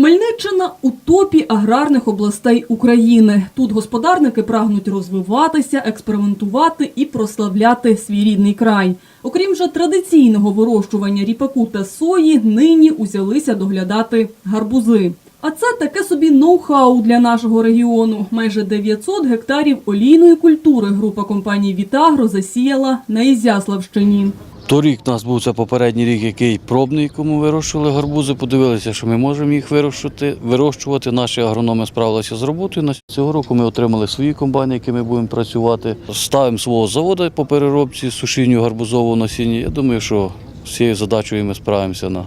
Хмельниччина у топі аграрних областей України. Тут господарники прагнуть розвиватися, експериментувати і прославляти свій рідний край. Окрім же традиційного вирощування ріпаку та сої, нині узялися доглядати гарбузи. А це таке собі ноу-хау для нашого регіону. Майже 900 гектарів олійної культури група компаній Вітагро засіяла на Ізяславщині. Торік у нас був це попередній рік, який пробний, кому вирощували гарбузи. Подивилися, що ми можемо їх вирощувати. вирощувати. Наші агрономи справилися з роботою. На цього року ми отримали свої комбайни, якими будемо працювати. Ставимо свого заводу по переробці сушінню гарбузового насіння. Я думаю, що з цією задачею ми справимося на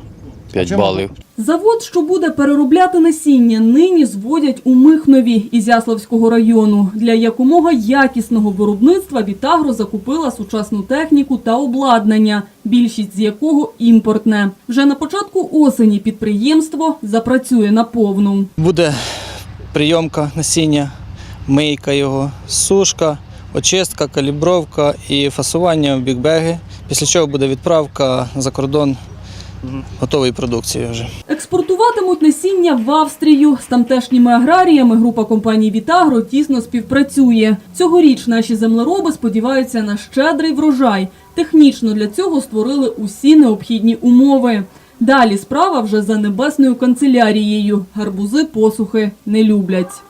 5 балів. Завод, що буде переробляти насіння, нині зводять у Михнові Ізяславського району. Для якомога якісного виробництва Вітагро закупила сучасну техніку та обладнання, більшість з якого імпортне. Вже на початку осені підприємство запрацює наповну. Буде прийомка насіння, мийка його, сушка, очистка, калібровка і фасування в бікбеги. Після чого буде відправка за кордон готової продукції вже. Експортуватимуть насіння в Австрію. З тамтешніми аграріями група компаній Вітагро тісно співпрацює. Цьогоріч наші землероби сподіваються на щедрий врожай. Технічно для цього створили усі необхідні умови. Далі справа вже за небесною канцелярією. Гарбузи посухи не люблять.